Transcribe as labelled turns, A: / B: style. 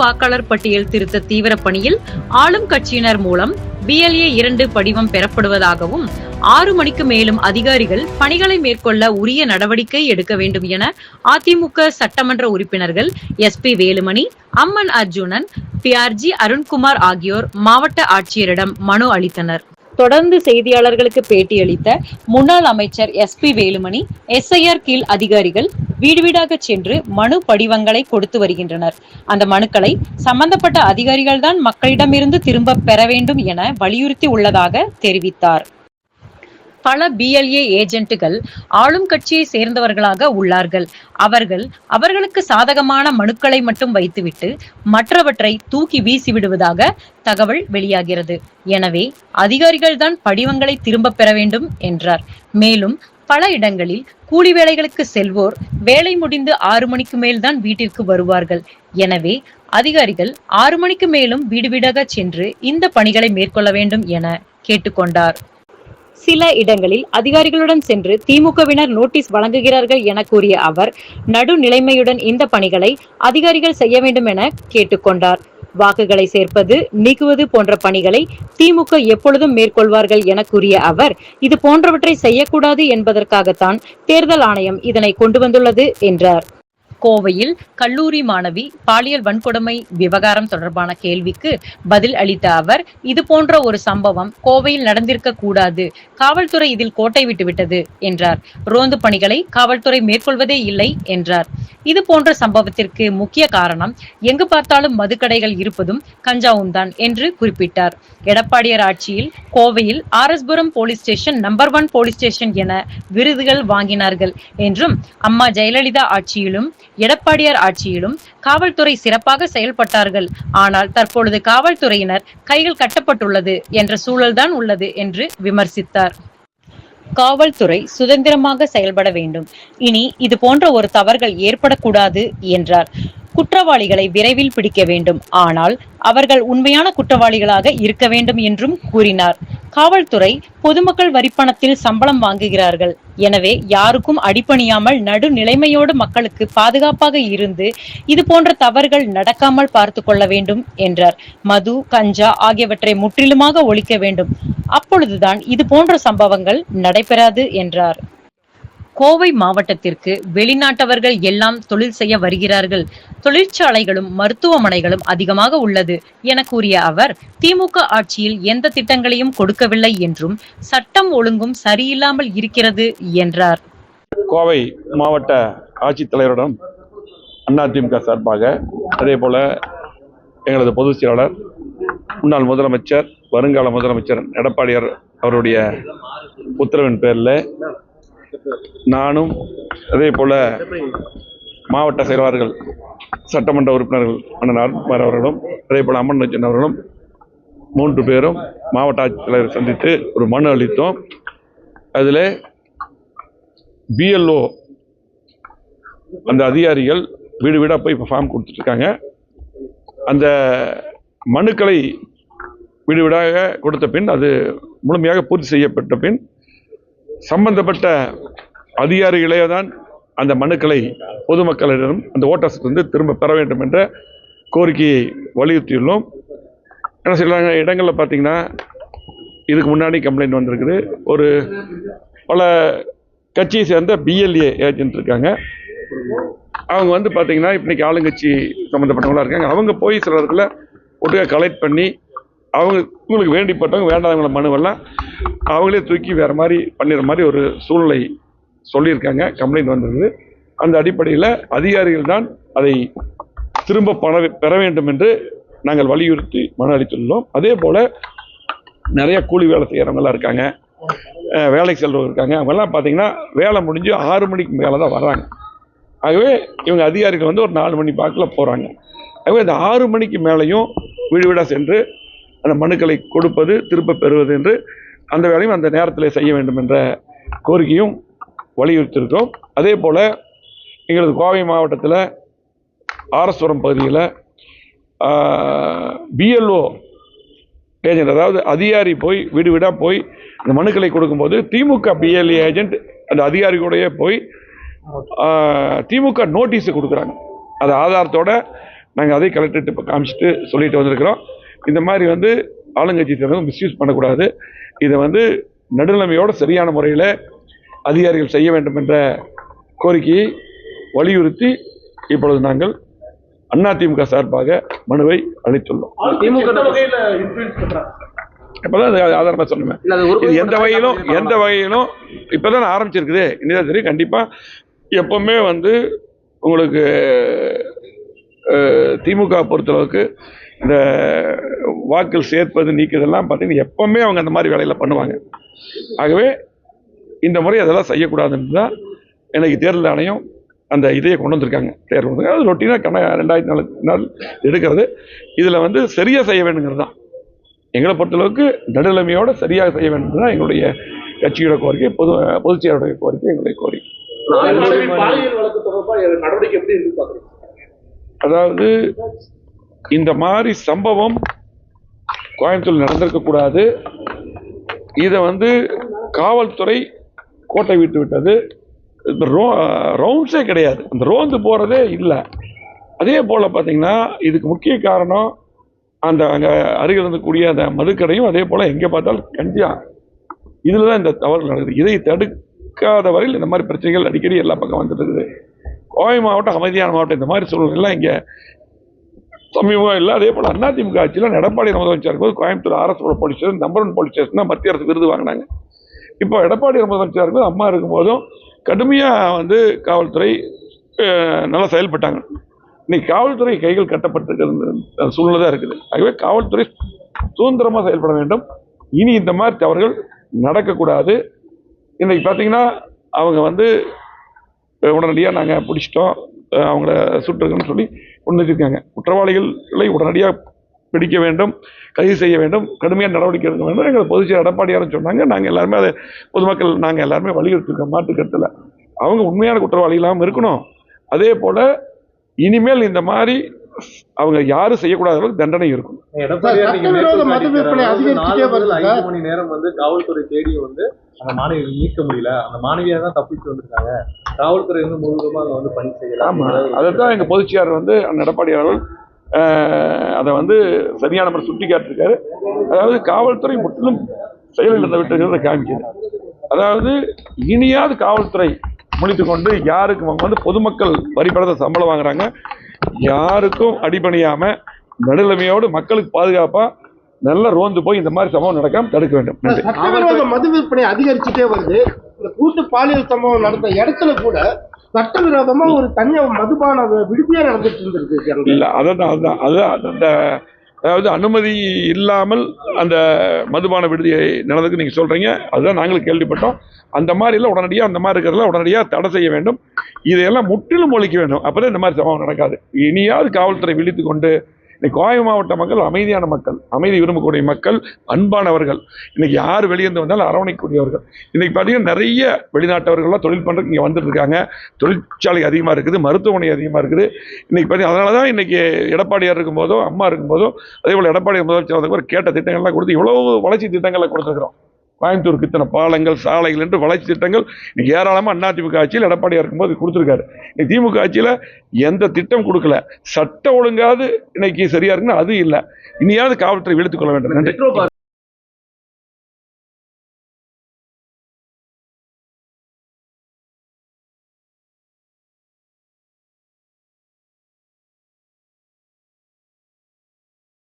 A: வாக்காளர் பட்டியல் திருத்த தீவிர பணியில் ஆளும் கட்சியினர் மூலம் பிஎல்ஏ இரண்டு படிவம் பெறப்படுவதாகவும் ஆறு மணிக்கு மேலும் அதிகாரிகள் பணிகளை மேற்கொள்ள உரிய நடவடிக்கை எடுக்க வேண்டும் என அதிமுக சட்டமன்ற உறுப்பினர்கள் S P Velumani Amman Arjunan PRG Arunkumar ஆகியோர் மாவட்ட ஆட்சியரிடம் மனு அளித்தனர். தொடர்ந்து செய்தியாளர்களுக்கு பேட்டியளித்த முன்னாள் அமைச்சர் எஸ் பி வேலுமணி எஸ்ஐஆர் கீழ் அதிகாரிகள் வீடு வீடாக சென்று மனு படிவங்களை கொடுத்து வருகின்றனர். அந்த மனுக்களை சம்பந்தப்பட்ட அதிகாரிகள் தான் மக்களிடமிருந்து திரும்ப பெற வேண்டும் என வலியுறுத்தி உள்ளதாக தெரிவித்தார். பல பிஎல்ஏ ஏஜென்ட்டுகள் ஆளும் கட்சியை சேர்ந்தவர்களாக உள்ளார்கள். அவர்கள் அவர்களுக்கு சாதகமான மனுக்களை மட்டும் வைத்துவிட்டு மற்றவற்றை தூக்கி வீசி விடுவதாக தகவல் வெளியாகிறது. எனவே அதிகாரிகள் தான் படிவங்களை திரும்ப பெற வேண்டும் என்றார். மேலும் பல இடங்களில் கூலி வேலைகளுக்கு செல்வோர் வேலை முடிந்து ஆறு மணிக்கு மேல்தான் வீட்டிற்கு வருவார்கள். எனவே அதிகாரிகள் ஆறு மணிக்கு மேலும் வீடு வீடாக சென்று இந்த பணிகளை மேற்கொள்ள வேண்டும் என கேட்டுக்கொண்டார். சில இடங்களில் அதிகாரிகளுடன் சென்று திமுகவினர் நோட்டீஸ் வழங்குகிறார்கள் என கூறிய அவர் நடுநிலைமையுடன் இந்த பணிகளை அதிகாரிகள் செய்ய வேண்டும் என கேட்டுக்கொண்டார். வாக்குகளை சேர்ப்பது நீக்குவது போன்ற பணிகளை திமுக எப்பொழுதும் மேற்கொள்வார்கள் என கூறிய அவர் இது போன்றவற்றை செய்யக்கூடாது என்பதற்காகத்தான் தேர்தல் ஆணையம் இதனை கொண்டு வந்துள்ளது என்றார். கோவையில் கல்லூரி மாணவி பாலியல் வன்கொடுமை விவகாரம் தொடர்பான கேள்விக்கு பதில் அளித்த அவர் இது போன்ற ஒரு சம்பவம் கோவையில் நடந்திருக்க கூடாது. காவல்துறை இதில் கோட்டை விட்டுவிட்டது என்றார். ரோந்து பணிகளை காவல்துறை மேற்கொள்வதே இல்லை என்றார். இது போன்ற சம்பவத்திற்கு முக்கிய காரணம் எங்கு பார்த்தாலும் மதுக்கடைகள் இருப்பதும் கஞ்சாவும் தான் என்று குறிப்பிட்டார். எடப்பாடியார் ஆட்சியில் கோவையில் RS Puram police station number one police station என விருதுகள் வாங்கினார்கள் என்றும் அம்மா ஜெயலலிதா ஆட்சியிலும் எடப்பாடியார் ஆட்சியிலும் காவல்துறை சிறப்பாக செயல்பட்டார்கள். ஆனால் தற்பொழுது காவல்துறையினர் கைகள் கட்டப்பட்டுள்ளது என்ற சூழல்தான் உள்ளது என்று விமர்சித்தார். காவல்துறை சுதந்திரமாக செயல்பட வேண்டும். இனி இது போன்ற ஒரு தவறுகள் ஏற்படக்கூடாது என்றார். குற்றவாளிகளை விரைவில் பிடிக்க வேண்டும். ஆனால் அவர்கள் உண்மையான குற்றவாளிகளாக இருக்க வேண்டும் என்றும் கூறினார். காவல்துறை பொதுமக்கள் வரிப்பணத்தில் சம்பளம் வாங்குகிறார்கள். எனவே யாருக்கும் அடிபணியாமல் நடுநிலைமையோடு மக்களுக்கு பாதுகாப்பாக இருந்து இது போன்ற தவறுகள் நடக்காமல் பார்த்து கொள்ள வேண்டும் என்றார். மது கஞ்சா ஆகியவற்றை முற்றிலுமாக ஒழிக்க வேண்டும். அப்பொழுதுதான் இது போன்ற சம்பவங்கள் நடைபெறாது என்றார். கோவை மாவட்டத்திற்கு வெளிநாட்டவர்கள் எல்லாம் தொழில் செய்ய வருகிறார்கள். தொழிற்சாலைகளும் மருத்துவமனைகளும் அதிகமாக உள்ளது என கூறிய அவர் திமுக ஆட்சியில் எந்த திட்டங்களையும் கொடுக்கவில்லை என்றும் சட்டம் ஒழுங்கும் சரியில்லாமல் இருக்கிறது என்றார்.
B: கோவை மாவட்ட ஆட்சித்தலைவரிடம் அதிமுக சார்பாக அதே போல எங்களது பொதுச் செயலாளர் முன்னாள் முதலமைச்சர் வருங்கால முதலமைச்சர் எடப்பாடியார் அவருடைய உத்தரவின் பேரில் நானும் அதே போல் மாவட்ட செயலாளர்கள் சட்டமன்ற உறுப்பினர்கள் அண்ணன் அருண்குமார் அவர்களும் அதே போல் அம்மன் நச்சன் அவர்களும் மூன்று பேரும் மாவட்ட ஆட்சித்தலைவர் சந்தித்து ஒரு மனு அளித்தோம். அதில் பிஎல்ஓ அந்த அதிகாரிகள் வீடு வீடாக போய் இப்போ ஃபார்ம் கொடுத்துட்ருக்காங்க. அந்த மனுக்களை வீடு வீடாக கொடுத்த பின் அது முழுமையாக பூர்த்தி செய்யப்பட்ட பின் சம்பந்தப்பட்ட அதிகாரிகளே தான் அந்த மனுக்களை பொதுமக்களிடம் அந்த ஓட்டர்ஸ் வந்து திரும்ப பெற வேண்டும் என்ற கோரிக்கையை வலியுறுத்தியுள்ளோம். ஏன்னா சில இடங்களில் பார்த்தீங்கன்னா இதுக்கு முன்னாடி கம்ப்ளைண்ட் வந்திருக்குது. ஒரு பல கட்சியை சேர்ந்த பிஎல்ஏ ஏஜென்ட் இருக்காங்க. அவங்க வந்து பார்த்தீங்கன்னா இன்றைக்கி ஆளுங்கட்சி சம்மந்தப்பட்டவங்களா இருக்காங்க. அவங்க போய் சில இடத்துல ஒட்டுக்காக கலெக்ட் பண்ணி அவங்க உங்களுக்கு வேண்டிப்பட்டவங்க வேண்டாதவங்கள மனுவெல்லாம் அவங்களே தூக்கி வேறு மாதிரி பண்ணிடுற மாதிரி ஒரு சூழ்நிலை சொல்லியிருக்காங்க கம்ப்ளைண்ட் வந்திருக்குது அந்த அடிப்படையில் அதிகாரிகள் தான் அதை திரும்ப பண பெற வேண்டும் என்று நாங்கள் வலியுறுத்தி மன அளித்துள்ளோம். அதே போல் நிறைய கூலி வேலை செய்கிறவங்களாம் இருக்காங்க வேலைக்கு செல்றவங்க இருக்காங்க. அவங்கெல்லாம் பார்த்தீங்கன்னா வேலை முடிஞ்சு ஆறு மணிக்கு மேலே தான் வர்றாங்க. ஆகவே இவங்க அதிகாரிகள் வந்து ஒரு நாலு மணி பாக்கில் போகிறாங்க ஆகவே இந்த ஆறு மணிக்கு மேலேயும் வீடு வீடாக சென்று அந்த மனுக்களை கொடுப்பது திரும்ப பெறுவது என்று அந்த வேலையும் அந்த நேரத்தில் செய்ய வேண்டும் என்ற கோரிக்கையும் வலியுறுத்தியிருக்கோம் அதே போல் எங்களது கோவை மாவட்டத்தில் ஆரஸ்வரம் பகுதியில் பிஎல்ஓ ஏஜென்ட் அதாவது அதிகாரி போய் வீடு வீடாக போய் அந்த மனுக்களை கொடுக்கும்போது திமுக பிஎல்ஏ ஏஜென்ட் அந்த அதிகாரி கூடயே போய் திமுக நோட்டீஸ் கொடுக்குறாங்க. அது ஆதாரத்தோட நாங்கள் அதை கலெக்டர்கிட்ட இப்போ காமிச்சிட்டு சொல்லிட்டு வந்திருக்கிறோம். இந்த மாதிரி வந்து ஆளுங்கட்சி தேர்தல் மிஸ்யூஸ் பண்ணக்கூடாது. இதை வந்து நடுநிலைமையோட சரியான முறையில் அதிகாரிகள் செய்ய வேண்டும் என்ற கோரிக்கையை வலியுறுத்தி இப்பொழுது நாங்கள் அதிமுக சார்பாக மனுவை அளித்துள்ளோம். இப்பதான் அது ஆதாரமா சொன்னேன் இது எந்த வகையிலும் எந்த வகையிலும் இப்பதான் ஆரம்பிச்சிருக்குது. இனிதான் தெரியும் கண்டிப்பா எப்பவுமே வந்து உங்களுக்கு திமுக பொறுத்தளவுக்கு இந்த வாக்கள் சேர்ப்பது நீக்குதெல்லாம் பார்த்தீங்கன்னா எப்பவுமே அவங்க அந்த மாதிரி வேலையில பண்ணுவாங்க. ஆகவே இந்த முறை அதெல்லாம் செய்யக்கூடாதுன்னு தான் எனக்கு தேர்தல் ஆணையம் அந்த இதையை கொண்டு வந்திருக்காங்க. தேர்தல் வந்து அது ரொட்டீனாக கண ரெண்டாயிரத்தி நாலு நாள் எடுக்கிறது. இதில் வந்து சரியாக செய்ய வேணுங்கிறது தான். எங்களை பொறுத்தளவுக்கு நடுநிலைமையோட சரியாக செய்ய வேண்டும் தான் எங்களுடைய கட்சியோட கோரிக்கை பொது பொதுச் செயலாளருடைய கோரிக்கை எங்களுடைய கோரிக்கை. அதாவது இந்த மாதிரி சம்பவம் கோயம்புத்தூர் நடந்திருக்க கூடாது. இதை வந்து காவல்துறை கோட்டை விட்டு விட்டது. இந்த ரோ ரவுண்ட்ஸே கிடையாது. அந்த ரோந்து போகிறதே இல்லை. அதே போல் பார்த்தீங்கன்னா இதுக்கு முக்கிய காரணம் அந்த அங்கே அருகில் இருந்தக்கூடிய அந்த மதுக்கடையும் அதே போல் எங்கே பார்த்தாலும் கஞ்சா. இதில் தான் இந்த தவறு நடக்குது. இதை தடுக்காத வரையில் இந்த மாதிரி பிரச்சனைகள் அடிக்கடி எல்லா பக்கம் வந்துட்டு இருக்குது. கோவை மாவட்டம் அமைதியான மாவட்டம் இந்த மாதிரி சூழ்நிலைலாம் இங்கே சமீபம் இல்லை அதே போல் அதிமுக ஆட்சியில் எடப்பாடி முதலமைச்சர் போது Coimbatore RS police station number one police station தான் மத்திய அரசு விருது வாங்கினாங்க. இப்போ எடப்பாடி முதலமைச்சர் இருக்கும்போது அம்மா இருக்கும்போதும் கடுமையாக வந்து காவல்துறை நல்லா செயல்பட்டாங்க. இன்னைக்கு காவல்துறை கைகள் கட்டப்பட்டிருக்கிற சூழ்நிலை தான் இருக்குது. ஆகவே காவல்துறை சுதந்திரமாக செயல்பட வேண்டும். இனி இந்த மாதிரி தவறுகள் நடக்கக்கூடாது. இன்னைக்கு பார்த்தீங்கன்னா அவங்க வந்து உடனடியாக நாங்கள் பிடிச்சிட்டோம். அவங்கள சுட்டுருக்குன்னு சொல்லி ஒன்று வச்சிருக்காங்க குற்றவாளிகளை உடனடியாக பிடிக்க வேண்டும் கைது செய்ய வேண்டும் கடுமையான நடவடிக்கை எடுக்க வேண்டும். எங்கள் பொதுச்செயலர் எடப்பாடியாரும் சொன்னாங்க. நாங்கள் எல்லாருமே அதை பொதுமக்கள் நாங்கள் எல்லாருமே வலியுறுத்திருக்கோம் மாற்று அவங்க உண்மையான குற்றவாளிகளாகவும் இருக்கணும். அதே போல் இனிமேல் இந்த மாதிரி அவங்க யாரும் செய்யக்கூடாத அளவுக்கு தண்டனை இருக்கும்.
C: ஐந்து மணி நேரம் வந்து காவல்துறை தேடி வந்து அந்த மாணவியை மீட்க முடியல. அந்த மாணவியா தான் தப்பிச்சு வந்திருக்காங்க. காவல்துறை வந்து முழுவதுமா அங்க வந்து பணி செய்யலாம்
B: ஆமாம் அதை தான் எங்கள் பொதுச்செயலர் வந்து அண்ணன் எடப்பாடி அவர்கள் அதை வந்து சரியான முறை சுட்டி காட்டியிருக்காரு அதாவது காவல்துறை முற்றிலும் செயலில் இருந்த விட்டுங்கிறத காமிக்குது. அதாவது இனியாவது காவல்துறை முடித்து கொண்டு யாருக்கு அவங்க வந்து பொதுமக்கள் வரிப்படத்தை சம்பளம் வாங்குறாங்க யாருக்கும் அடிபணியாமல் நடுநிலைமையோடு மக்களுக்கு பாதுகாப்பாக நல்லா ரோந்து போய் இந்த மாதிரி சம்பவம் நடக்காம தடுக்க வேண்டும்.
D: மது விற்பனை அதிகரிச்சுட்டே வருது. இந்த கூட்டு பாலியல் சம்பவம் நடந்த இடத்துல கூட சட்டவிரோதமா ஒரு தனியா மதுபான விடுதியா நடந்துட்டு இருந்திருக்கு.
B: இல்ல அதான் அதுதான் அதுதான் அந்த அதாவது அனுமதி இல்லாமல் அந்த மதுபான விடுதியை நடந்ததுக்கு நீங்கள் சொல்கிறீங்க அதுதான் நாங்களும் கேள்விப்பட்டோம். அந்த மாதிரி எல்லாம் உடனடியாக அந்த மாதிரி இருக்கிறதெல்லாம் உடனடியாக தடை செய்ய வேண்டும். இதையெல்லாம் முற்றிலும் ஒழிக்க வேண்டும். அப்பதான் இந்த மாதிரி சம்பவம் நடக்காது. இனியாவது காவல்துறை விழித்து கொண்டு இன்னைக்கு கோவை மாவட்ட மக்கள் அமைதியான மக்கள் அமைதி விரும்பக்கூடிய மக்கள் அன்பானவர்கள். இன்னைக்கு யார் வெளியேந்து வந்தாலும் அரவணைக்கக்கூடியவர்கள். இன்னைக்கு பார்த்தீங்கன்னா நிறைய வெளிநாட்டவர்கள்லாம் தொழில் பண்ணுறதுக்கு இங்கே வந்துட்டு இருக்காங்க தொழிற்சாலை அதிகமாக இருக்குது மருத்துவமனை அதிகமாக இருக்குது. இன்னைக்கு பார்த்தீங்கன்னா அதனால தான் இன்னைக்கு எடப்பாடியார் இருக்கும்போதோ அம்மா இருக்கும்போதோ அதே போல் எடப்பாடி முதலமைச்சர் கேட்ட திட்டங்கள்லாம் கொடுத்து இவ்வளோ வளர்ச்சி திட்டங்களை கொடுத்துருக்குறோம். கோயம்புத்தூருக்கு இத்தனை பாலங்கள் சாலைகள் என்று வளர்ச்சி திட்டங்கள் இன்னைக்கு ஏராளமாக அதிமுக ஆட்சியில் எடப்பாடியாக இருக்கும்போது கொடுத்துருக்காரு. இன்னைக்கு திமுக ஆட்சியில் எந்த திட்டம் கொடுக்கல. சட்ட ஒழுங்காவது இன்னைக்கு சரியா இருக்குன்னா அது இல்லை. இனியாவது காவல்துறை விழுத்துக்கொள்ள வேண்டும். நன்றி.